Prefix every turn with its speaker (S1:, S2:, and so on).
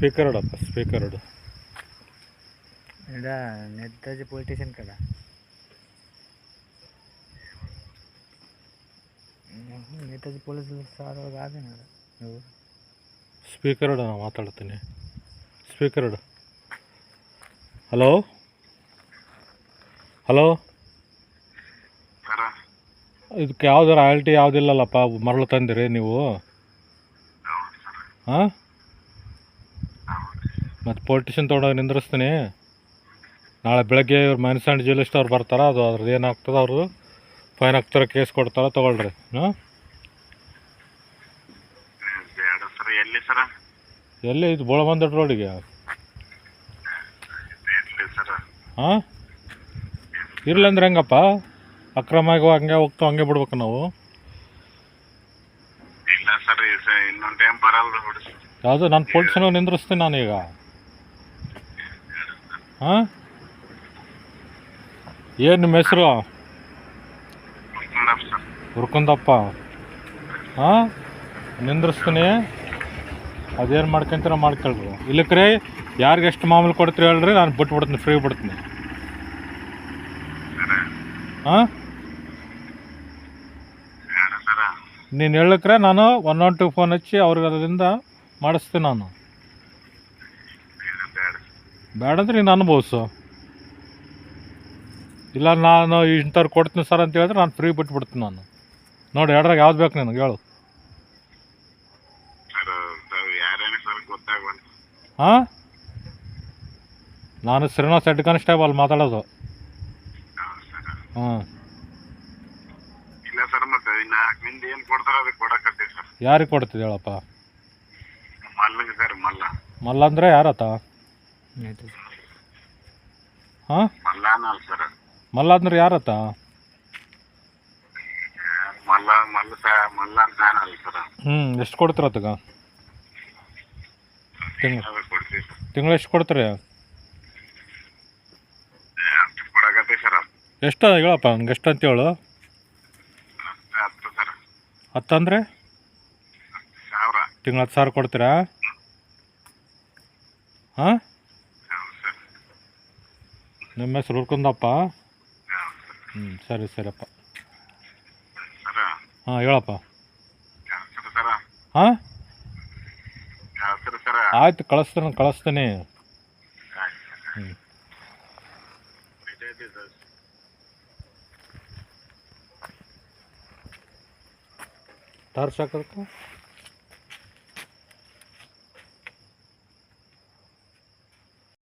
S1: Speaker ಹೊಡಪ್ಪ speaker
S2: ಹೊಡು ಎಡ ನೆದ್ದಾಜಿ politician ಕಡ. Netaji police ಸಾರವಾಗ ಆದೇನ ನೀವು?
S1: ಸ್ಪೀಕರ್ ಹೊಡ ನಾನು ಮಾತಾಡ್ತೀನಿ. ಸ್ಪೀಕರ್ ಹೊಡ ಹಲೋ? ಹಲೋ? ಇದಕ್ಕೆ ಯಾವ್ದು ರಾಯಲ್ಟಿ ಯಾವುದಿಲ್ಲಲ್ಲಪ್ಪ ಮರಳು ತಂದಿರಿ ನೀವು? ಹಾಂ? ಮತ್ತು ಪೊಲಿಟಿಷನ್ ತೊಗೊಂಡೋಗಿ ನಿಂದ್ರಿಸ್ತೀನಿ. ನಾಳೆ ಬೆಳಗ್ಗೆ ಇವ್ರು ಮೈನ್ಸಂಡ್ ಜ್ಯುವೆಲಿಸ್ಟ್ ಅವ್ರು ಬರ್ತಾರೆ ಅದು ಅದ್ರದ್ದು ಏನಾಗ್ತದೆ ಅವರು ಫೈನ್ ಹಾಕ್ತಾರೆ ಕೇಸ್ ಕೊಡ್ತಾರೆ ತೊಗೊಳ್ರಿ. ಹಾಂ
S3: ಎಲ್ಲಿ ಇದು
S1: ಬೋಳ ಇದು ಬೋಳಬಂದಡ್ ರೋಡಿಗೆ ಹಾಂ? ಇರ್ಲಿ ಅಂದ್ರೆ ಹೆಂಗಪ್ಪ? ಅಕ್ರಮವಾಗಿ ಹಂಗೆ ಹೋಗ್ತಾವ ಹಂಗೆ ಬಿಡ್ಬೇಕು ನಾವು. ಯಾವುದು? ನಾನು ಈಗ ನಿಂದ್ರಿಸ್ತೀನಿ ನಾನೀಗ. ಹಾಂ? ಏನು ನಿಮ್ಮ ಹೆಸರು? ಹುರ್ಕೊಂಡಪ್ಪ ಹಾಂ? ನಿಂದ್ರಿಸ್ತೀನಿ. ಅದೇನು ಮಾಡ್ಕೊಂತೀರ ಮಾಡ್ಕೊಳ್ರಿ. ಇಲ್ಲಕ್ರೆ ಯಾರಿಗೆ ಎಷ್ಟು ಮಾಮೂಲು ಕೊಡ್ತೀರಿ ಹೇಳ್ರಿ ನಾನು ಬಿಟ್ಬಿಡ್ತೀನಿ ಫ್ರೀ ಬಿಡ್ತೀನಿ. ಹಾಂ? ನೀನು ಹೇಳಕ್ರೆ ನಾನು ಒನ್ ಒನ್ ಟು ಫೋನ್ ಹಚ್ಚಿ ಅವ್ರಿಗೆ ಅದರಿಂದ ಮಾಡಿಸ್ತೀನಿ ನಾನು.
S3: ಬೇಡ
S1: ಅಂದ್ರೆ ನೀನು ಅನುಭವಿಸು. ಇಲ್ಲ ನಾನು ಇಂಥವ್ರು ಕೊಡ್ತೀನಿ ಸರ್ ಅಂತ ಹೇಳಿದ್ರೆ ನಾನು ಫ್ರೀ ಬಿಟ್ಬಿಡ್ತೀನಿ ನಾನು. ನೋಡಿ ಎರಡ್ರಾಗ ಯಾವ್ದು ಬೇಕು ನಿನಗೆ ಹೇಳು. ಹಾಂ ನಾನು ಶ್ರೀನಿವಾಸ್ ಹೆಡ್ ಕಾನ್ಸ್ಟೇಬಲ್ ಮಾತಾಡೋದು. ಹಾಂ ಯಾರಿಗೆ ಕೊಡ್ತಿದ್ದೆ ಹೇಳಪ್ಪ?
S3: ಮಲ್ಲಂಗೆ ಸರ್ ಮಲ್ಲ.
S1: ಮಲ್ಲ ಅಂದರೆ ಯಾರತ್ತ?
S3: ಮಲ್ಲ
S1: ಹಾಂ? ಮಲ್ಲಾದ್ನರು ಯಾರತ್ತ? ಹ್ಮ್ ಎಷ್ಟು
S3: ಕೊಡ್ತಾರ
S1: ತಿಂಗಳ ಎಷ್ಟು ಕೊಡ್ತೀರಿ? ಎಷ್ಟು ಹೇಳಪ್ಪ ಹಂಗೆ ಎಷ್ಟು ಅಂತ ಹೇಳು.
S3: ಹತ್ತಂದ್ರೆ
S1: ತಿಂಗಳ ಹತ್ತು ಸಾವಿರ ಕೊಡ್ತೀರಾ? ಹಾಂ? ನಿಮ್ಮ ಹೆಸರು
S3: ಹುಡ್ಕೊಂಡಪ್ಪ
S1: ಹ್ಞೂ ಸರಿ ಸರಿಯಪ್ಪ. ಹಾಂ ಹೇಳಪ್ಪ. ಹಾಂ? ಆಯ್ತು ಕಳಿಸ್ತೀನಿ ಕಳಿಸ್ತೀನಿ. ಹ್ಞೂ ಟಾರ್ಚ್ ಹಾಕೋದಕ್ಕೆ